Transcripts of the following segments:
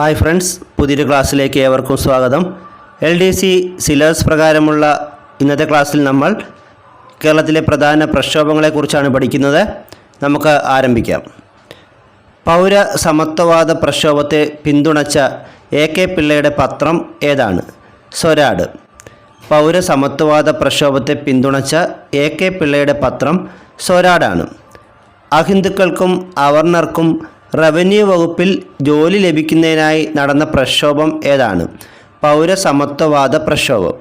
Hi friends പുതിയൊരു ക്ലാസ്സിലേക്ക് ഏവർക്കും സ്വാഗതം. എൽ ഡി സി സിലബസ് പ്രകാരമുള്ള ഇന്നത്തെ ക്ലാസ്സിൽ നമ്മൾ കേരളത്തിലെ പ്രധാന പ്രക്ഷോഭങ്ങളെക്കുറിച്ചാണ് പഠിക്കുന്നത്. നമുക്ക് ആരംഭിക്കാം. പൗര സമത്വവാദ പ്രക്ഷോഭത്തെ പിന്തുണച്ച എ കെ പിള്ളയുടെ പത്രം ഏതാണ്? സ്വരാട്. പൗരസമത്വവാദ പ്രക്ഷോഭത്തെ പിന്തുണച്ച എ കെ പിള്ളയുടെ പത്രം സ്വരാടാണ്. അഹിന്ദുക്കൾക്കും അവർണർക്കും റവന്യൂ വകുപ്പിൽ ജോലി ലഭിക്കുന്നതിനായി നടന്ന പ്രക്ഷോഭം ഏതാണ്? പൗരസമത്വവാദ പ്രക്ഷോഭം.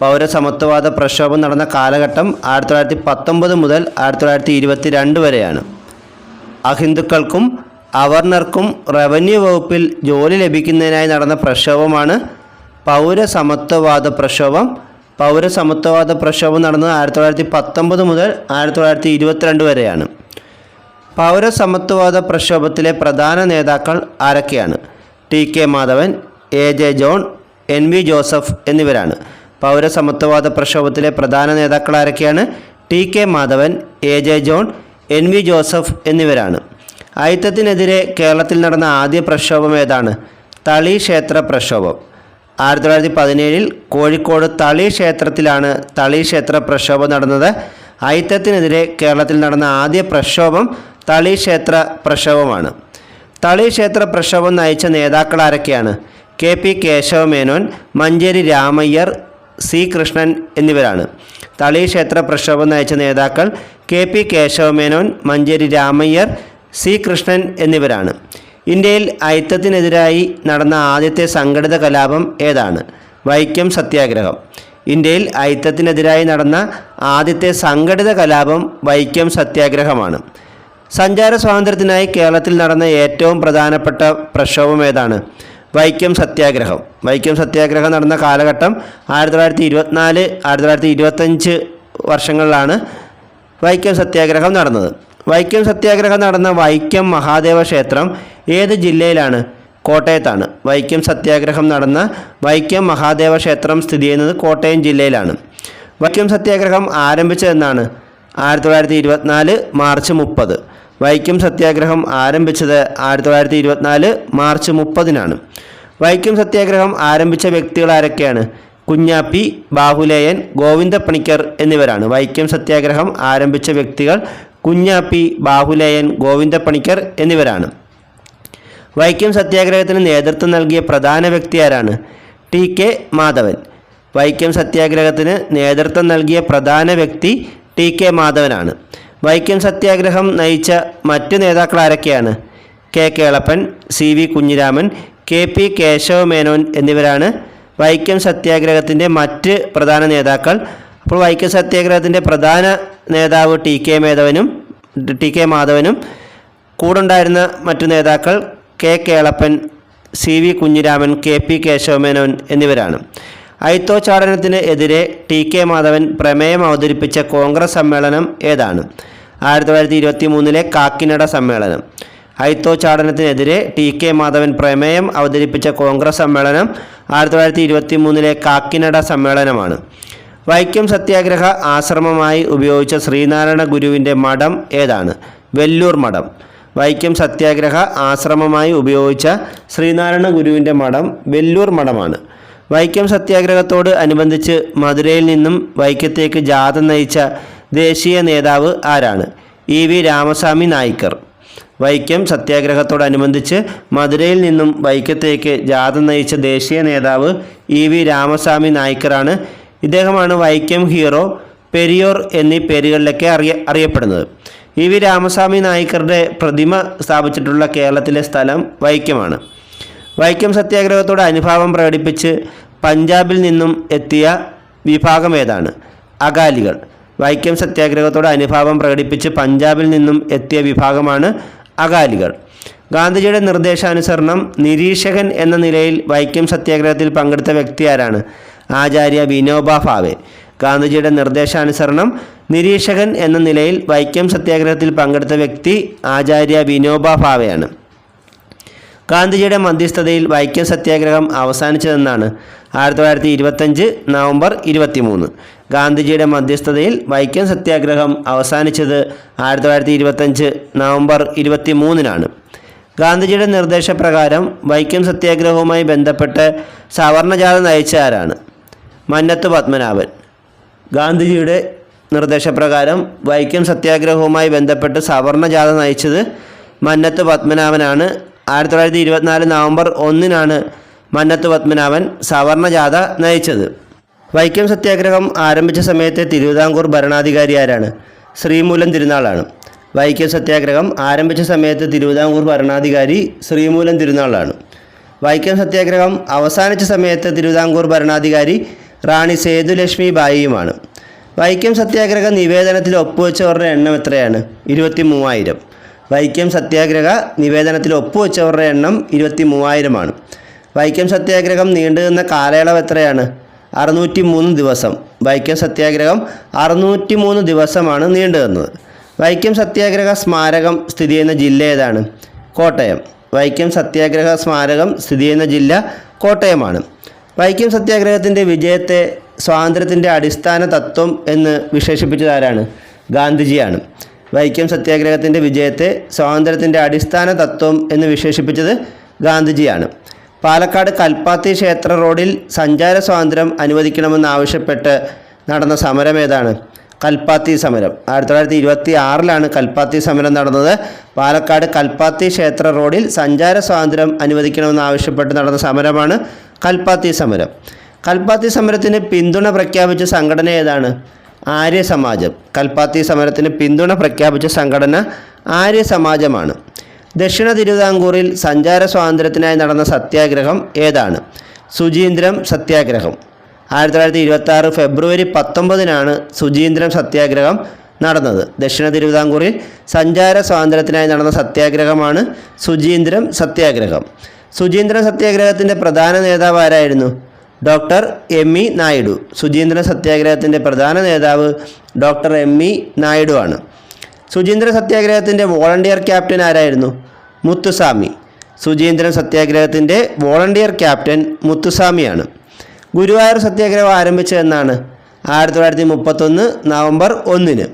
പൗരസമത്വവാദ പ്രക്ഷോഭം നടന്ന കാലഘട്ടം ആയിരത്തി തൊള്ളായിരത്തി പത്തൊമ്പത് മുതൽ ആയിരത്തി തൊള്ളായിരത്തി ഇരുപത്തി രണ്ട് വരെയാണ്. അഹിന്ദുക്കൾക്കും അവർണർക്കും റവന്യൂ വകുപ്പിൽ ജോലി ലഭിക്കുന്നതിനായി നടന്ന പ്രക്ഷോഭമാണ് പൗരസമത്വവാദ പ്രക്ഷോഭം. പൗരസമത്വവാദ പ്രക്ഷോഭം നടന്നത് ആയിരത്തി തൊള്ളായിരത്തി പത്തൊമ്പത് മുതൽ ആയിരത്തി തൊള്ളായിരത്തി ഇരുപത്തിരണ്ട് വരെയാണ്. പൗരസമത്വവാദ പ്രക്ഷോഭത്തിലെ പ്രധാന നേതാക്കൾ ആരൊക്കെയാണ്? T K Madhavan A J John N V Joseph എന്നിവരാണ്. പൗരസമത്വവാദ പ്രക്ഷോഭത്തിലെ പ്രധാന നേതാക്കൾ ആരൊക്കെയാണ്? T K Madhavan A J John N V Joseph എന്നിവരാണ്. അയിത്തത്തിനെതിരെ കേരളത്തിൽ നടന്ന ആദ്യ പ്രക്ഷോഭം ഏതാണ്? തളി ക്ഷേത്ര പ്രക്ഷോഭം. ആയിരത്തി തൊള്ളായിരത്തി പതിനേഴിൽ കോഴിക്കോട് തളി ക്ഷേത്രത്തിലാണ് തളി ക്ഷേത്ര പ്രക്ഷോഭം നടന്നത്. അയിത്തത്തിനെതിരെ കേരളത്തിൽ നടന്ന ആദ്യ പ്രക്ഷോഭം തളി ക്ഷേത്ര പ്രക്ഷോഭമാണ് തളി ക്ഷേത്ര പ്രക്ഷോഭം നയിച്ച നേതാക്കൾ ആരൊക്കെയാണ് K P Kesavamenon Manjeri Ramayyar C Krishnan എന്നിവരാണ്. തളിക്ഷേത്ര പ്രക്ഷോഭം നയിച്ച നേതാക്കൾ K P Kesavamenon Manjeri Ramayyar C Krishnan എന്നിവരാണ്. ഇന്ത്യയിൽ ഐത്തത്തിനെതിരായി നടന്ന ആദ്യത്തെ സംഘടിത കലാപം ഏതാണ്? വൈക്കം സത്യാഗ്രഹം. ഇന്ത്യയിൽ ഐത്തത്തിനെതിരായി നടന്ന ആദ്യത്തെ സംഘടിത കലാപം വൈക്കം സത്യാഗ്രഹമാണ്. സഞ്ചാര സ്വാതന്ത്ര്യത്തിനായി കേരളത്തിൽ നടന്ന ഏറ്റവും പ്രധാനപ്പെട്ട പ്രക്ഷോഭം ഏതാണ്? വൈക്കം സത്യാഗ്രഹം. വൈക്കം സത്യാഗ്രഹം നടന്ന കാലഘട്ടം ആയിരത്തി തൊള്ളായിരത്തി ഇരുപത്തിനാല് ആയിരത്തി തൊള്ളായിരത്തി ഇരുപത്തഞ്ച് വർഷങ്ങളിലാണ് വൈക്കം സത്യാഗ്രഹം നടന്നത്. വൈക്കം സത്യാഗ്രഹം നടന്ന വൈക്കം മഹാദേവ ക്ഷേത്രം ഏത് ജില്ലയിലാണ്? കോട്ടയത്താണ്. വൈക്കം സത്യാഗ്രഹം നടന്ന വൈക്കം മഹാദേവ ക്ഷേത്രം സ്ഥിതി ചെയ്യുന്നത് കോട്ടയം ജില്ലയിലാണ്. വൈക്കം സത്യാഗ്രഹം ആരംഭിച്ചതെന്നാണ്? ആയിരത്തി തൊള്ളായിരത്തി ഇരുപത്തിനാല് മാർച്ച് മുപ്പത്. വൈക്കം സത്യാഗ്രഹം ആരംഭിച്ചത് ആയിരത്തി തൊള്ളായിരത്തി ഇരുപത്തിനാല് മാർച്ച് മുപ്പതിനാണ്. വൈക്കം സത്യാഗ്രഹം ആരംഭിച്ച വ്യക്തികൾ ആരൊക്കെയാണ്? കുഞ്ഞാപ്പി ബാഹുലേയൻ ഗോവിന്ദ പണിക്കർ എന്നിവരാണ്. വൈക്കം സത്യാഗ്രഹം ആരംഭിച്ച വ്യക്തികൾ കുഞ്ഞാപ്പി ബാഹുലേയൻ ഗോവിന്ദ പണിക്കർ എന്നിവരാണ്. വൈക്കം സത്യാഗ്രഹത്തിന് നേതൃത്വം നൽകിയ പ്രധാന വ്യക്തി ആരാണ്? T K Madhavan. വൈക്കം സത്യാഗ്രഹത്തിന് നേതൃത്വം നൽകിയ പ്രധാന വ്യക്തി ടി കെ മാധവനാണ്. വൈക്കം സത്യാഗ്രഹം നയിച്ച മറ്റു നേതാക്കൾ ആരൊക്കെയാണ് K. Kelappan C. V. Kunhiraman K. P. Kesava Menon എന്നിവരാണ് വൈക്കം സത്യാഗ്രഹത്തിന്റെ മറ്റ് പ്രധാന നേതാക്കൾ. അപ്പോൾ വൈക്കം സത്യാഗ്രഹത്തിന്റെ പ്രധാന നേതാവ് ടി. കെ. മേധവനും ടി. കെ. മാധവനും. കൂടുണ്ടായിരുന്ന മറ്റു നേതാക്കൾ K. Kelappan C. V. Kunhiraman K. P. Kesavamenon എന്നിവരാണ്. അയിത്തോച്ചാടനത്തിന് എതിരെ ടി. കെ. മാധവൻ പ്രമേയം അവതരിപ്പിച്ച കോൺഗ്രസ് സമ്മേളനം ഏതാണ്? ആയിരത്തി തൊള്ളായിരത്തി ഇരുപത്തി മൂന്നിലെ കാക്കിനട സമ്മേളനം. അയിത്തോച്ചാടനത്തിനെതിരെ ടി കെ മാധവൻ പ്രമേയം അവതരിപ്പിച്ച കോൺഗ്രസ് സമ്മേളനം ആയിരത്തി തൊള്ളായിരത്തി ഇരുപത്തി മൂന്നിലെ കാക്കിനട സമ്മേളനമാണ്. വൈക്കം സത്യാഗ്രഹ ആശ്രമമായി ഉപയോഗിച്ച ശ്രീനാരായണ ഗുരുവിന്റെ മഠം ഏതാണ്? വെല്ലൂർ മഠം. വൈക്കം സത്യാഗ്രഹ ആശ്രമമായി ഉപയോഗിച്ച ശ്രീനാരായണ ഗുരുവിന്റെ മഠം വെല്ലൂർ മഠമാണ്. വൈക്കം സത്യാഗ്രഹത്തോട് അനുബന്ധിച്ച് മധുരയിൽ നിന്നും വൈക്കത്തേക്ക് ജാഥ നയിച്ച ദേശീയ നേതാവ് ആരാണ്? E V Ramaswamy Naicker. Vaikom സത്യാഗ്രഹത്തോടനുബന്ധിച്ച് മധുരയിൽ നിന്നും വൈക്കത്തേക്ക് ജാഥ നയിച്ച ദേശീയ നേതാവ് ഇ വി രാമസ്വാമി നായിക്കറാണ്. ഇദ്ദേഹമാണ് വൈക്കം ഹീറോ പെരിയോർ എന്നീ പേരുകളിലൊക്കെ അറിയ അറിയപ്പെടുന്നത്. ഇ വി രാമസ്വാമി നായിക്കറുടെ പ്രതിമ സ്ഥാപിച്ചിട്ടുള്ള കേരളത്തിലെ സ്ഥലം വൈക്കമാണ് വൈക്കം സത്യാഗ്രഹത്തോട് അനുഭാവം പ്രകടിപ്പിച്ച് പഞ്ചാബിൽ നിന്നും എത്തിയ വിഭാഗം ഏതാണ്? അകാലികൾ. വൈക്കം സത്യാഗ്രഹത്തോട് അനുഭാവം പ്രകടിപ്പിച്ച് പഞ്ചാബിൽ നിന്നും എത്തിയ വിഭാഗമാണ് അകാലികൾ. ഗാന്ധിജിയുടെ നിർദ്ദേശാനുസരണം നിരീക്ഷകൻ എന്ന നിലയിൽ വൈക്കം സത്യാഗ്രഹത്തിൽ പങ്കെടുത്ത വ്യക്തി ആരാണ് ആചാര്യ വിനോബ ഭാവെ. ഗാന്ധിജിയുടെ നിർദ്ദേശാനുസരണം നിരീക്ഷകൻ എന്ന നിലയിൽ വൈക്കം സത്യാഗ്രഹത്തിൽ പങ്കെടുത്ത വ്യക്തി ആചാര്യ വിനോബ ഭാവെയാണ്. ഗാന്ധിജിയുടെ മധ്യസ്ഥതയിൽ വൈക്കം സത്യാഗ്രഹം അവസാനിച്ചതെന്നാണ് ആയിരത്തി തൊള്ളായിരത്തി ഇരുപത്തഞ്ച് നവംബർ ഇരുപത്തിമൂന്ന്. ഗാന്ധിജിയുടെ മധ്യസ്ഥതയിൽ വൈക്കം സത്യാഗ്രഹം അവസാനിച്ചത് ആയിരത്തി തൊള്ളായിരത്തി ഇരുപത്തഞ്ച് നവംബർ ഇരുപത്തി മൂന്നിനാണ് ഗാന്ധിജിയുടെ നിർദ്ദേശപ്രകാരം വൈക്കം സത്യാഗ്രഹവുമായി ബന്ധപ്പെട്ട് സവർണജാഥ നയിച്ച ആരാണ്? മന്നത്ത് പത്മനാഭൻ. ഗാന്ധിജിയുടെ നിർദ്ദേശപ്രകാരം വൈക്കം സത്യാഗ്രഹവുമായി ബന്ധപ്പെട്ട് സവർണജാഥ നയിച്ചത് മന്നത്ത് പത്മനാഭനാണ്. ആയിരത്തി തൊള്ളായിരത്തി ഇരുപത്തിനാല് നവംബർ ഒന്നിനാണ് മന്നത്ത് പത്മനാഭൻ സവർണജാഥ നയിച്ചത്. വൈക്കം സത്യാഗ്രഹം ആരംഭിച്ച സമയത്തെ തിരുവിതാംകൂർ ഭരണാധികാരി ആരാണ്? ശ്രീമൂലം തിരുനാളാണ്. വൈക്കം സത്യാഗ്രഹം ആരംഭിച്ച സമയത്ത് തിരുവിതാംകൂർ ഭരണാധികാരി ശ്രീമൂലം തിരുനാളാണ്. വൈക്കം സത്യാഗ്രഹം അവസാനിച്ച സമയത്ത് തിരുവിതാംകൂർ ഭരണാധികാരി റാണി സേതുലക്ഷ്മി ബായിയുമാണ്. വൈക്കം സത്യാഗ്രഹ നിവേദനത്തിൽ ഒപ്പുവെച്ചവരുടെ എണ്ണം എത്രയാണ്? ഇരുപത്തി മൂവായിരം വൈക്കം സത്യാഗ്രഹ നിവേദനത്തിൽ ഒപ്പുവെച്ചവരുടെ എണ്ണം ഇരുപത്തി മൂവായിരമാണ് വൈക്കം സത്യാഗ്രഹം നീണ്ടുനിന്ന കാലയളവ് എത്രയാണ്? അറുന്നൂറ്റി മൂന്ന് ദിവസം. വൈക്കം സത്യാഗ്രഹം അറുന്നൂറ്റി മൂന്ന് ദിവസമാണ് നീണ്ടു നിന്നത് വൈക്കം സത്യാഗ്രഹ സ്മാരകം സ്ഥിതി ചെയ്യുന്ന ജില്ല ഏതാണ്? കോട്ടയം. വൈക്കം സത്യാഗ്രഹ സ്മാരകം സ്ഥിതി ചെയ്യുന്ന ജില്ല കോട്ടയമാണ്. വൈക്കം സത്യാഗ്രഹത്തിന്റെ വിജയത്തെ സ്വാതന്ത്ര്യത്തിന്റെ അടിസ്ഥാന തത്വം എന്ന് വിശേഷിപ്പിച്ചത് ആരാണ്? ഗാന്ധിജിയാണ്. വൈക്കം സത്യാഗ്രഹത്തിന്റെ വിജയത്തെ സ്വാതന്ത്ര്യത്തിന്റെ അടിസ്ഥാന തത്വം എന്ന് വിശേഷിപ്പിച്ചത് ഗാന്ധിജിയാണ്. പാലക്കാട് കൽപ്പാത്തി ക്ഷേത്ര റോഡിൽ സഞ്ചാര സ്വാതന്ത്ര്യം അനുവദിക്കണമെന്നാവശ്യപ്പെട്ട് നടന്ന സമരം ഏതാണ്? കൽപ്പാത്തി സമരം. ആയിരത്തി തൊള്ളായിരത്തി ഇരുപത്തി ആറിലാണ് കൽപ്പാത്തി സമരം നടന്നത്. പാലക്കാട് കൽപ്പാത്തി ക്ഷേത്ര റോഡിൽ സഞ്ചാര സ്വാതന്ത്ര്യം അനുവദിക്കണമെന്നാവശ്യപ്പെട്ട് നടന്ന സമരമാണ് കൽപ്പാത്തി സമരം. കൽപ്പാത്തി സമരത്തിന് പിന്തുണ പ്രഖ്യാപിച്ച സംഘടന ഏതാണ്? ആര്യ സമാജം കൽപ്പാത്തി സമരത്തിന് പിന്തുണ പ്രഖ്യാപിച്ച സംഘടന ആര്യ സമാജമാണ് ദക്ഷിണ തിരുവിതാംകൂറിൽ സഞ്ചാര സ്വാതന്ത്ര്യത്തിനായി നടന്ന സത്യാഗ്രഹം ഏതാണ്? സുചീന്ദ്രം സത്യാഗ്രഹം. ആയിരത്തി തൊള്ളായിരത്തി ഇരുപത്തി ആറ് ഫെബ്രുവരി പത്തൊമ്പതിനാണ് സുചീന്ദ്രം സത്യാഗ്രഹം നടന്നത്. ദക്ഷിണ തിരുവിതാംകൂറിൽ സഞ്ചാര സ്വാതന്ത്ര്യത്തിനായി നടന്ന സത്യാഗ്രഹമാണ് സുചീന്ദ്രം സത്യാഗ്രഹം. സുചീന്ദ്രം സത്യാഗ്രഹത്തിന്റെ പ്രധാന നേതാവ് ആരായിരുന്നു? Doctor M E Naidu. Suchindram സത്യാഗ്രഹത്തിന്റെ പ്രധാന നേതാവ് ഡോക്ടർ എം ഇ നായിഡു ആണ്. സുചീന്ദ്ര സത്യാഗ്രഹത്തിന്റെ വോളണ്ടിയർ ക്യാപ്റ്റൻ ആരായിരുന്നു? മുത്തുസ്വാമി. സുചീന്ദ്രൻ സത്യാഗ്രഹത്തിന്റെ വോളണ്ടിയർ ക്യാപ്റ്റൻ മുത്തുസ്വാമിയാണ്. ഗുരുവായൂർ സത്യാഗ്രഹം ആരംഭിച്ചതെന്നാണ് ആയിരത്തി തൊള്ളായിരത്തി മുപ്പത്തൊന്ന് നവംബർ ഒന്നിന്.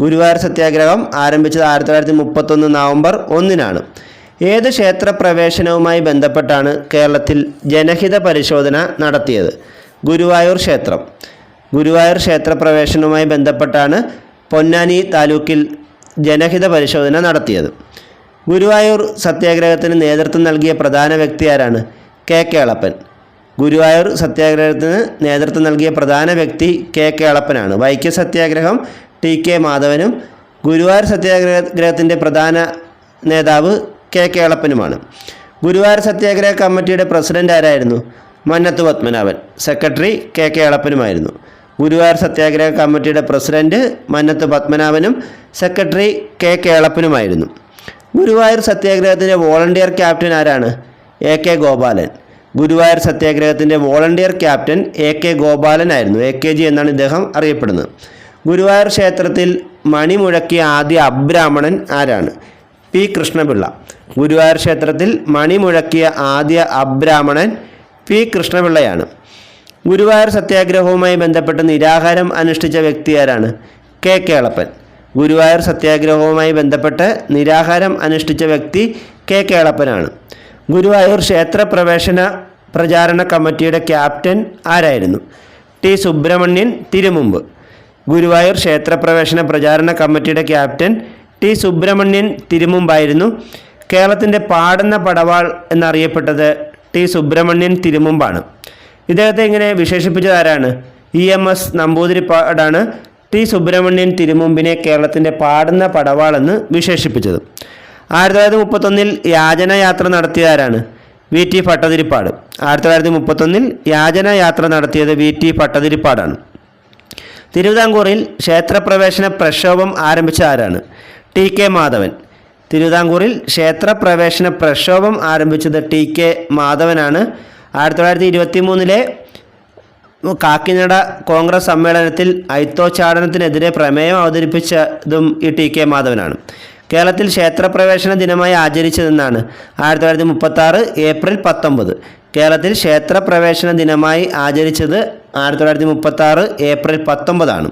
ഗുരുവായൂർ സത്യാഗ്രഹം ആരംഭിച്ചത് ആയിരത്തി തൊള്ളായിരത്തി മുപ്പത്തൊന്ന് നവംബർ ഒന്നിനാണ്. ഏത് ക്ഷേത്ര പ്രവേശനവുമായി ബന്ധപ്പെട്ടാണ് കേരളത്തിൽ ജനഹിത പരിശോധന നടത്തിയത്? ഗുരുവായൂർ ക്ഷേത്രം. ഗുരുവായൂർ ക്ഷേത്രപ്രവേശനവുമായി ബന്ധപ്പെട്ടാണ് പൊന്നാനി താലൂക്കിൽ ജനഹിത പരിശോധന നടത്തിയത്. ഗുരുവായൂർ സത്യാഗ്രഹത്തിന് നേതൃത്വം നൽകിയ പ്രധാന വ്യക്തി ആരാണ്? കെ കേളപ്പൻ ഗുരുവായൂർ സത്യാഗ്രഹത്തിന് നേതൃത്വം നൽകിയ പ്രധാന വ്യക്തി കെ കേളപ്പനാണ് വൈക്കം സത്യാഗ്രഹം ടി കെ മാധവനും ഗുരുവായൂർ സത്യാഗ്രഹത്തിന്റെ പ്രധാന നേതാവ് കെ കേളപ്പനുമാണ് ഗുരുവായൂർ സത്യാഗ്രഹ കമ്മിറ്റിയുടെ പ്രസിഡന്റ് ആരായിരുന്നു? മന്നത്ത് പത്മനാഭൻ. സെക്രട്ടറി കെ കേളപ്പനുമായിരുന്നു ഗുരുവായൂർ സത്യാഗ്രഹ കമ്മിറ്റിയുടെ പ്രസിഡന്റ് മന്നത്ത് പത്മനാഭനും സെക്രട്ടറി കെ കേളപ്പനുമായിരുന്നു. ഗുരുവായൂർ സത്യാഗ്രഹത്തിന്റെ വോളണ്ടിയർ ക്യാപ്റ്റൻ ആരാണ്? A K Gopalan. ഗുരുവായൂർ സത്യാഗ്രഹത്തിന്റെ വോളണ്ടിയർ ക്യാപ്റ്റൻ എ കെ ഗോപാലനായിരുന്നു. എ കെ ജി എന്നാണ് ഇദ്ദേഹം അറിയപ്പെടുന്നത്. ഗുരുവായൂർ ക്ഷേത്രത്തിൽ മണി മുഴക്കിയ ആദ്യ അബ്രാഹ്മണൻ ആരാണ്? പി കൃഷ്ണപിള്ള. ഗുരുവായൂർ ക്ഷേത്രത്തിൽ മണി മുഴക്കിയ ആദ്യ അബ്രാഹ്മണൻ പി കൃഷ്ണപിള്ളയാണ്. ഗുരുവായൂർ സത്യാഗ്രഹവുമായി ബന്ധപ്പെട്ട് നിരാഹാരം അനുഷ്ഠിച്ച വ്യക്തി ആരാണ് കെ കേളപ്പൻ. ഗുരുവായൂർ സത്യാഗ്രഹവുമായി ബന്ധപ്പെട്ട് നിരാഹാരം അനുഷ്ഠിച്ച വ്യക്തി കെ കേളപ്പനാണ്. ഗുരുവായൂർ ക്ഷേത്രപ്രവേശന പ്രചാരണ കമ്മിറ്റിയുടെ ക്യാപ്റ്റൻ ആരായിരുന്നു? ടി സുബ്രഹ്മണ്യൻ തിരുമുമ്പ്. ഗുരുവായൂർ ക്ഷേത്രപ്രവേശന പ്രചാരണ കമ്മിറ്റിയുടെ ക്യാപ്റ്റൻ ടി സുബ്രഹ്മണ്യൻ തിരുമുമ്പായിരുന്നു. കേരളത്തിന്റെ പാടുന്ന പടവാൾ എന്നറിയപ്പെട്ടത് ടി സുബ്രഹ്മണ്യൻ തിരുമുമ്പാണ്. ഇദ്ദേഹത്തെ ഇങ്ങനെ വിശേഷിപ്പിച്ചത് ആരാണ്? ഇ എം എസ് നമ്പൂതിരിപ്പാടാണ് ടി സുബ്രഹ്മണ്യൻ തിരുമുമ്പിനെ കേരളത്തിന്റെ പാടുന്ന പടവാൾ എന്ന് വിശേഷിപ്പിച്ചത്. ആയിരത്തി തൊള്ളായിരത്തി മുപ്പത്തൊന്നിൽ യാചനയാത്ര നടത്തിയ ആരാണ്? V T Bhattathiripad. ആയിരത്തി തൊള്ളായിരത്തി മുപ്പത്തൊന്നിൽ യാചനയാത്ര നടത്തിയത് വി ടി ഭട്ടതിരിപ്പാടാണ്. തിരുവിതാംകൂറിൽ ക്ഷേത്രപ്രവേശന പ്രക്ഷോഭം ആരംഭിച്ച ആരാണ്? T K Madhavan. തിരുവിതാംകൂറിൽ ക്ഷേത്രപ്രവേശന പ്രക്ഷോഭം ആരംഭിച്ചത് ടി കെ മാധവനാണ്. ആയിരത്തി തൊള്ളായിരത്തി ഇരുപത്തി മൂന്നിലെ കാക്കിനട കോൺഗ്രസ് സമ്മേളനത്തിൽ ഐത്തോച്ചാടനത്തിനെതിരെ പ്രമേയം അവതരിപ്പിച്ചതും ഈ ടി കെ മാധവനാണ്. കേരളത്തിൽ ക്ഷേത്രപ്രവേശന ദിനമായി ആചരിച്ചതെന്നാണ് ആയിരത്തി തൊള്ളായിരത്തി മുപ്പത്തി ആറ് ഏപ്രിൽ പത്തൊമ്പത്. കേരളത്തിൽ ക്ഷേത്രപ്രവേശന ദിനമായി ആചരിച്ചത് ആയിരത്തി തൊള്ളായിരത്തി മുപ്പത്തി ആറ് ഏപ്രിൽ പത്തൊമ്പതാണ്.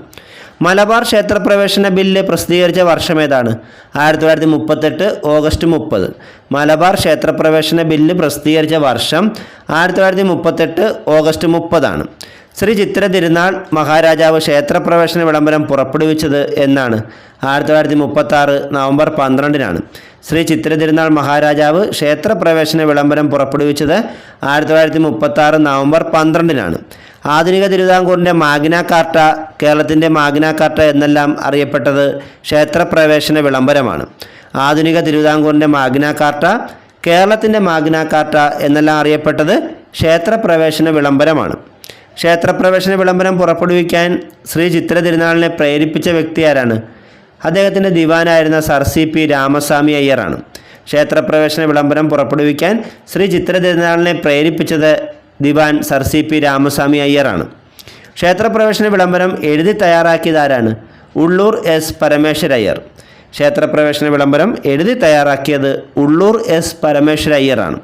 മലബാർ ക്ഷേത്രപ്രവേശന ബില്ല് പ്രസിദ്ധീകരിച്ച വർഷമേതാണ് ആയിരത്തി തൊള്ളായിരത്തി മുപ്പത്തെട്ട് ഓഗസ്റ്റ് മുപ്പത്. മലബാർ ക്ഷേത്രപ്രവേശന ബില്ല് പ്രസിദ്ധീകരിച്ച വർഷം ആയിരത്തി തൊള്ളായിരത്തി മുപ്പത്തെട്ട് ഓഗസ്റ്റ് മുപ്പതാണ്. ശ്രീ ചിത്ര തിരുനാൾ മഹാരാജാവ് ക്ഷേത്രപ്രവേശന വിളംബരം പുറപ്പെടുവിച്ചത് എന്നാണ്. ആയിരത്തി തൊള്ളായിരത്തി മുപ്പത്തി ആറ് നവംബർ പന്ത്രണ്ടിനാണ്. ശ്രീ ചിത്ര തിരുനാൾ മഹാരാജാവ് ക്ഷേത്രപ്രവേശന വിളംബരം പുറപ്പെടുവിച്ചത് ആയിരത്തി തൊള്ളായിരത്തി മുപ്പത്തി ആറ് നവംബർ പന്ത്രണ്ടിനാണ്. ആധുനിക തിരുവിതാംകൂറിന്റെ മാഗ്ന കാർട്ട കേരളത്തിന്റെ മാഗ്ന കാർട്ട എന്നെല്ലാം അറിയപ്പെട്ടത് ക്ഷേത്രപ്രവേശന വിളംബരമാണ്. ആധുനിക തിരുവിതാംകൂറിന്റെ മാഗ്ന കാർട്ട കേരളത്തിന്റെ മാഗ്ന കാർട്ട എന്നെല്ലാം അറിയപ്പെട്ടത് ക്ഷേത്രപ്രവേശന വിളംബരമാണ്. ക്ഷേത്രപ്രവേശന വിളംബരം പുറപ്പെടുവിക്കാൻ ശ്രീ ചിത്ര തിരുനാളിനെ പ്രേരിപ്പിച്ച വ്യക്തി ആരാണ്? അദ്ദേഹത്തിന്റെ ദിവാനായിരുന്ന സർ സി പി രാമസ്വാമി അയ്യറാണ് ക്ഷേത്രപ്രവേശന വിളംബരം പുറപ്പെടുവിക്കാൻ ശ്രീ ചിത്ര തിരുനാളിനെ പ്രേരിപ്പിച്ചത് ദിവാൻ സർ സി പി രാമസ്വാമി അയ്യറാണ്. ക്ഷേത്രപ്രവേശന വിളംബരം എഴുതി തയ്യാറാക്കിയതാരാണ് ഉള്ളൂർ എസ് പരമേശ്വരയ്യർ ക്ഷേത്രപ്രവേശന വിളംബരം എഴുതി തയ്യാറാക്കിയത് ഉള്ളൂർ എസ് പരമേശ്വരയ്യറാണ്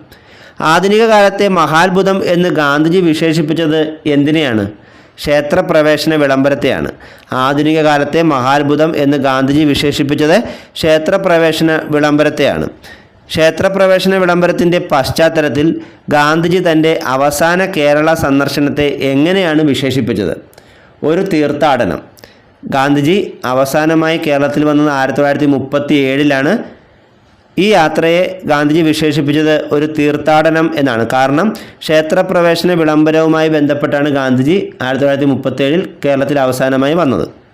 ആധുനിക കാലത്തെ മഹാത്ഭുതം എന്ന് ഗാന്ധിജി വിശേഷിപ്പിച്ചത് എന്തിനെയാണ്? ക്ഷേത്രപ്രവേശന വിളംബരത്തെയാണ്. ആധുനിക കാലത്തെ മഹാത്ഭുതം എന്ന് ഗാന്ധിജി വിശേഷിപ്പിച്ചത് ക്ഷേത്രപ്രവേശന വിളംബരത്തെയാണ്. ക്ഷേത്രപ്രവേശന വിളംബരത്തിന്റെ പശ്ചാത്തലത്തിൽ ഗാന്ധിജി തന്റെ അവസാന കേരള സന്ദർശനത്തെ എങ്ങനെയാണ് വിശേഷിപ്പിച്ചത്? ഒരു തീർത്ഥാടനം. ഗാന്ധിജി അവസാനമായി കേരളത്തിൽ വന്നത് ആയിരത്തി തൊള്ളായിരത്തി മുപ്പത്തി ഏഴിലാണ് ഈ യാത്രയെ ഗാന്ധിജി വിശേഷിപ്പിച്ചത് ഒരു തീർത്ഥാടനം എന്നാണ്. കാരണം ക്ഷേത്രപ്രവേശന വിളംബരവുമായി ബന്ധപ്പെട്ടാണ് ഗാന്ധിജി ആയിരത്തി തൊള്ളായിരത്തി മുപ്പത്തേഴിൽ കേരളത്തിൽ അവസാനമായി വന്നത്.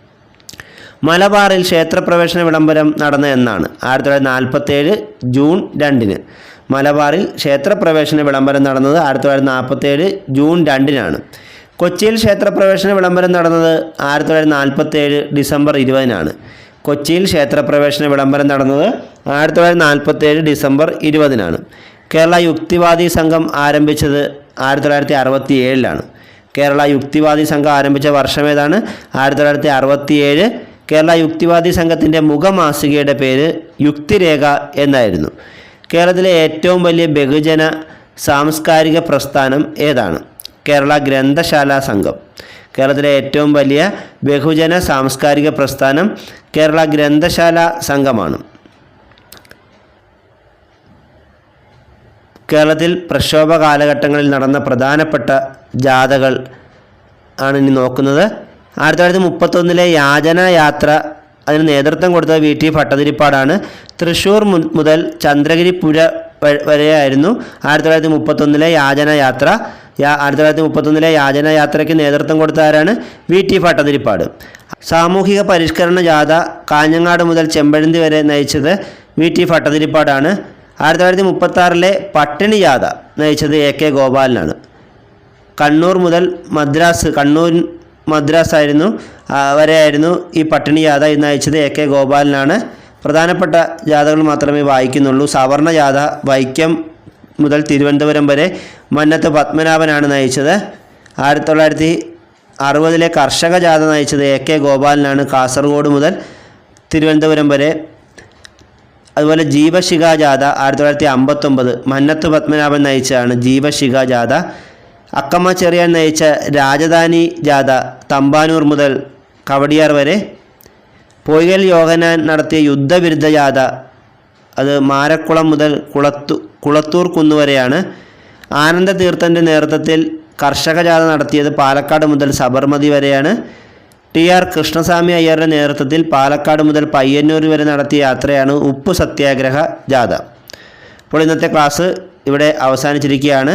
മലബാറിൽ ക്ഷേത്രപ്രവേശന വിളംബരം നടന്ന എന്നാണ് ആയിരത്തി തൊള്ളായിരത്തി നാൽപ്പത്തേഴ് ജൂൺ രണ്ടിന്. മലബാറിൽ ക്ഷേത്രപ്രവേശന വിളംബരം നടന്നത് ആയിരത്തി തൊള്ളായിരത്തി നാൽപ്പത്തേഴ് ജൂൺ രണ്ടിനാണ്. കൊച്ചിയിൽ ക്ഷേത്രപ്രവേശന വിളംബരം നടന്നത് ആയിരത്തി തൊള്ളായിരത്തി നാൽപ്പത്തേഴ് ഡിസംബർ ഇരുപതിനാണ്. കൊച്ചിയിൽ ക്ഷേത്രപ്രവേശന വിളംബരം നടന്നത് ആയിരത്തി തൊള്ളായിരത്തി നാൽപ്പത്തേഴ് ഡിസംബർ ഇരുപതിനാണ്. കേരള യുക്തിവാദി സംഘം ആരംഭിച്ചത് ആയിരത്തി തൊള്ളായിരത്തി അറുപത്തി ഏഴിലാണ് കേരള യുക്തിവാദി സംഘം ആരംഭിച്ച വർഷം ഏതാണ്? ആയിരത്തി തൊള്ളായിരത്തി അറുപത്തി ഏഴ് കേരള യുക്തിവാദി സംഘത്തിന്റെ മുഖമാസികയുടെ പേര് യുക്തിരേഖ എന്നായിരുന്നു. കേരളത്തിലെ ഏറ്റവും വലിയ ബഹുജന സാംസ്കാരിക പ്രസ്ഥാനം ഏതാണ്? കേരള ഗ്രന്ഥശാല സംഘം. കേരളത്തിലെ ഏറ്റവും വലിയ ബഹുജന സാംസ്കാരിക പ്രസ്ഥാനം കേരള ഗ്രന്ഥശാല സംഘമാണ്. കേരളത്തിൽ പ്രക്ഷോഭ കാലഘട്ടങ്ങളിൽ നടന്ന പ്രധാനപ്പെട്ട ജാഥകൾ ആണ് ഇനി നോക്കുന്നത്. ആയിരത്തി തൊള്ളായിരത്തി മുപ്പത്തൊന്നിലെ യാചന യാത്ര അതിന് നേതൃത്വം കൊടുത്ത വി ടി ഭട്ടതിരിപ്പാടാണ്. തൃശ്ശൂർ മുതൽ ചന്ദ്രഗിരി പുഴ വരെയായിരുന്നു ആയിരത്തി തൊള്ളായിരത്തി മുപ്പത്തൊന്നിലെ യാചന യാത്ര ആയിരത്തി തൊള്ളായിരത്തി മുപ്പത്തൊന്നിലെ യാചന യാത്രയ്ക്ക് നേതൃത്വം കൊടുത്ത ആരാണ്? V T Bhattathiripad. സാമൂഹിക പരിഷ്കരണ ജാഥ കാഞ്ഞങ്ങാട് മുതൽ ചെമ്പഴന്തി വരെ നയിച്ചത് വി ടി ഭട്ടതിരിപ്പാടാണ്. ആയിരത്തി തൊള്ളായിരത്തി മുപ്പത്താറിലെ പട്ടിണി ജാഥ നയിച്ചത് എ കെ ഗോപാലനാണ്. കണ്ണൂർ മുതൽ മദ്രാസ് കണ്ണൂർ മദ്രാസ് ആയിരുന്നു വരെയായിരുന്നു ഈ പട്ടിണി ജാഥ ഇന്ന് അയച്ചത് എ കെ ഗോപാലനാണ്. പ്രധാനപ്പെട്ട ജാഥകൾ മാത്രമേ വായിക്കുന്നുള്ളൂ. സവർണ ജാഥ വൈക്കം മുതൽ തിരുവനന്തപുരം വരെ മന്നത്ത് പത്മനാഭനാണ് നയിച്ചത്. ആയിരത്തി തൊള്ളായിരത്തി അറുപതിലെ കർഷക ജാഥ നയിച്ചത് എ കെ ഗോപാലനാണ്. കാസർഗോഡ് മുതൽ തിരുവനന്തപുരം വരെ. അതുപോലെ ജീവശിഖ ജാഥ ആയിരത്തി തൊള്ളായിരത്തി അമ്പത്തൊമ്പത് മന്നത്ത് പത്മനാഭൻ നയിച്ചതാണ് ജീവശിഖ ജാഥ. അക്കമ്മ ചെറിയാൻ നയിച്ച രാജധാനി ജാഥ തമ്പാനൂർ മുതൽ കവടിയാർ വരെ. പൊയ്കൽ യോഹനാൻ നടത്തിയ യുദ്ധവിരുദ്ധ ജാഥ അത് മാരക്കുളം മുതൽ കുളത്തു കുളത്തൂർ കുന്നുവരെയാണ് ആനന്ദ തീർത്ഥന്റെ നേതൃത്വത്തിൽ കർഷക ജാഥ നടത്തിയത് പാലക്കാട് മുതൽ സബർമതി വരെയാണ്. ടി ആർ കൃഷ്ണസ്വാമി അയ്യരുടെ നേതൃത്വത്തിൽ പാലക്കാട് മുതൽ പയ്യന്നൂർ വരെ നടത്തിയ യാത്രയാണ് ഉപ്പ് സത്യാഗ്രഹ ജാഥ. അപ്പോൾ ഇന്നത്തെ ക്ലാസ് ഇവിടെ അവസാനിച്ചിരിക്കുകയാണ്.